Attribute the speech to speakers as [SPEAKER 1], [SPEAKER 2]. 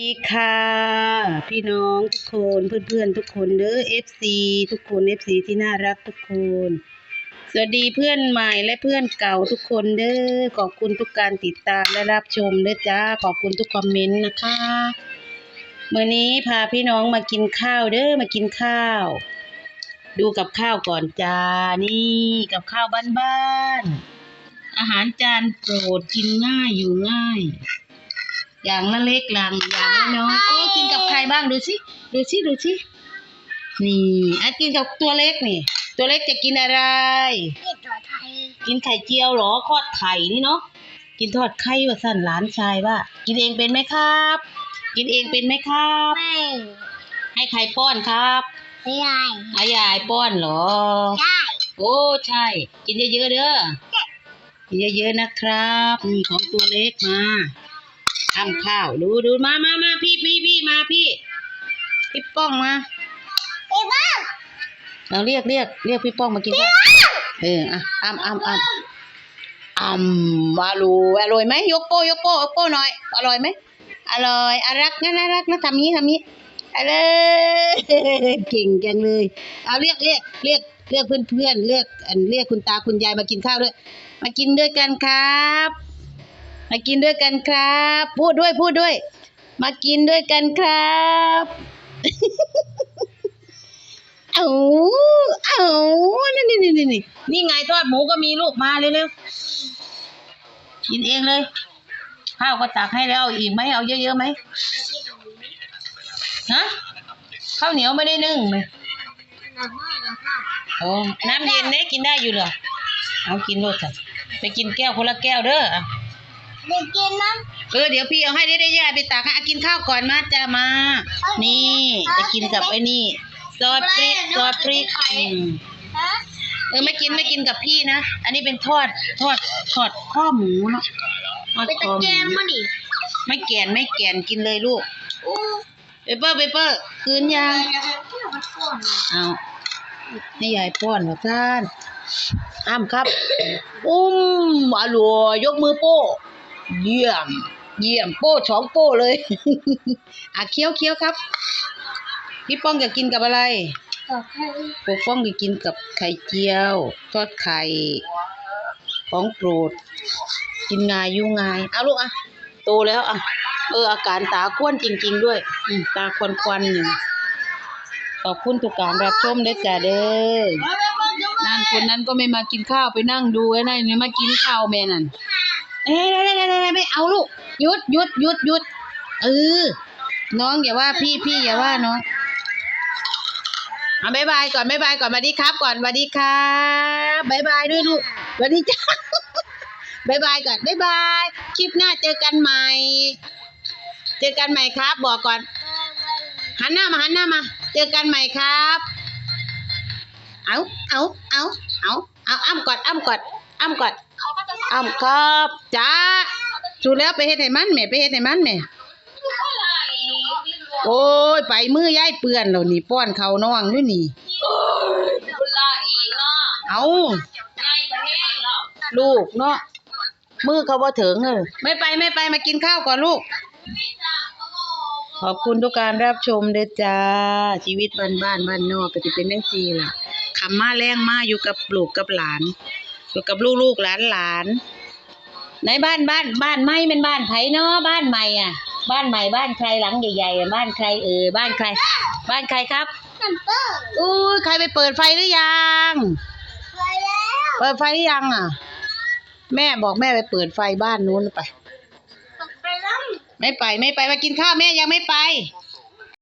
[SPEAKER 1] ดีค่ะ พี่น้องทุกคนเพื่อนๆทุกคนเด้อ FC ทุกคน FC ที่น่ารักทุกคน สวัสดีเพื่อนใหม่และเพื่อนเก่าทุกคนเด้อขอบคุณทุกการติดตามและรับชมเด้อจ้าขอบคุณทุกคอมเมนต์นะคะเมื่อนี้พาพี่น้องมากินข้าวเด้อมากินข้าว ดูกับข้าวก่อนจ้านี่กับข้าวบ้านๆอาหารจานโปรดกินง่ายอยู่ง่าย อย่างละเล็กหลังอย่างละน้อยโอ้กินกับใครบ้างดูสิดูสิดูสินี่อะกินกับตัวเล็กนี่ ตัวเล็กจะกินอะไร
[SPEAKER 2] เด็กตัวไทย
[SPEAKER 1] กินไข่เจียวเหรอทอดไข่นี่เนาะกินทอดไข่ว่าสั่นหลานชายว่า กินเองเป็นไหมครับ กินเองเป็นไหมครับ
[SPEAKER 2] ไม่
[SPEAKER 1] ให้ใครป้อนครับ
[SPEAKER 2] ไม่ได้
[SPEAKER 1] อายายป้อนเหรอ
[SPEAKER 2] ได้
[SPEAKER 1] โอ้ใช่ กินเยอะๆเด้อกินเยอะๆนะครับนี่ของตัวเล็กมา ทำข้าว ดูดูมามามาพี่พี่พี่มาพี่ พี่ป้องมา
[SPEAKER 2] ไอ้บ้า
[SPEAKER 1] เราเรียกเรียกเรียกพี่ป้องมากินข้าวเอออะอ้ำอ้ำอ้ำอ้ำมาลูอร่อยไหมยกโป้ยกโป้ยกโป้หน่อย อร่อยไหมอร่อยอารักนะน่ารักนะทำนี้ทำนี้อะไรเก่งจังเลย เอาเรียกเรียกเรียกเรียกเพื่อนเพื่อนๆเรียกอันเรียกคุณตาคุณยายมากินข้าวด้วย มากินด้วยกันครับ มากินด้วยกันครับ พูดด้วยพูดด้วย มากินด้วยกันครับเอาเอานี่นี่นี่นี่นี่นี่ไงทอดหมูก็มีลูกมาเร็วๆกินเองเลย ข้าวก็ตักให้แล้วอีกไหมเอาเยอะๆไหมฮะข้าวเหนียวไม่ได้นึ่งไหมโอ้น้ำเย็นเนี่ยกินได้อยู่เหรอเอากินรถจ้ะไปกินแก้วคนละแก้วเด้อ
[SPEAKER 2] เด็กกินน้
[SPEAKER 1] เออเดี๋ยวพี่เอาให้ได้ได้ย่าไปตักให้อะกินข้าวก่อนมาจ้ามานี่จะกินกับไอ้นี่ซอสพริกซอสพริกอืมำ
[SPEAKER 2] ฮะ
[SPEAKER 1] เออไม่กินไม่กินกับพี่นะ อันนี้เป็นทอดทอดทอดข้อหมูเนาะทอด
[SPEAKER 2] เป็น
[SPEAKER 1] ค
[SPEAKER 2] ตะ
[SPEAKER 1] อห
[SPEAKER 2] แกรง
[SPEAKER 1] มู
[SPEAKER 2] มาดิ
[SPEAKER 1] ไม่แกนไม่แกนกินเลยลูก
[SPEAKER 2] โอ้
[SPEAKER 1] เปเปอร์เปเปอร์คืนยัง
[SPEAKER 2] นะครับที่เราป้อนนะ
[SPEAKER 1] เอาให้ยายป้อนเหรอท่านอ้ามครับ อุ้มอร่อยยกมือโป้ เยี่ยม เยี่ยมโป้สองโป้เลย อะเคี้ยวเคี้ยวครับ พี่ป้องจะกินกับอะไร
[SPEAKER 2] ต่อไป
[SPEAKER 1] ปกป้องจะกินกับไข่เจียว ทอดไข่ของโปรด กินง่ายอยู่ง่ายเอาลูกอะโตแล้วอะเอออาการตาควนจริง ๆ ด้วยอืมตาควันควันๆอยู่ขอบคุณทุกการรับชมเด้อจ้าเด้อนั่นคนนั้นก็ไม่มากินข้าวไปนั่งดูไอ้นั่นไม่มากินข้าวแม่นั่นเอ้ย เอาลูกหยุดหยุดหยุดหยุดเออน้องอย่าว่าพี่พี่อย่าว่าน้องเอาบายบายก่อนบายบายก่อนสวัสดีครับ ก่อนสวัสดีครับบายบายด้วยลูกสวัสดีจ้าบายบายก่อนบายบายคลิปหน้าเจอกันใหม่ เจอกันใหม่ครับ บอกก่อนหันหน้ามาหันหน้ามา เจอกันใหม่ครับ เอาเอาเอาเอาเอาอ้ำกอดอ้ำกอดอ้ำกอดอ้ำครับจ้า สูแล้วไปเฮ็ดให้มันแหม่ไปเฮ็ดให้มันแหม่โอ้ยไปมือย่ายเปื้อนแล้วนี่ป้อนเขาน้องด้วยนี่เอาลูกเนาะมือเขาบ่ถึงเออไม่ไปไม่ไปมากินข้าวก่อนลูก ขอบคุณทุกการรับชมเด้อจ้า ชีวิตบ้านบ้านบ้านนอกก็จะเป็นจังซี่ล่ะคำมาแรงมาอยู่กับลูกกับหลาน อยู่กับลูกลูกหลานหลาน ในบ้านบ้านบ้านไม่เป็นบ้านไผเนาะบ้านใหม่อะ บ้านใหม่บ้านใครหลังใหญ่ๆอะบ้านใครเออบ้านใคร บ้านใครครับ
[SPEAKER 2] น้ำเปิ้ล
[SPEAKER 1] อุ้ยใครไปเปิดไฟหรือยัง
[SPEAKER 2] ไปแล้ว
[SPEAKER 1] เปิดไฟหรือยังอะ แม่บอกแม่ไปเปิดไฟบ้านนู้นไป
[SPEAKER 2] ไปแล้ว
[SPEAKER 1] ไม่ไปไม่ไปมากินข้าวแม่ยังไม่ไป
[SPEAKER 2] ไ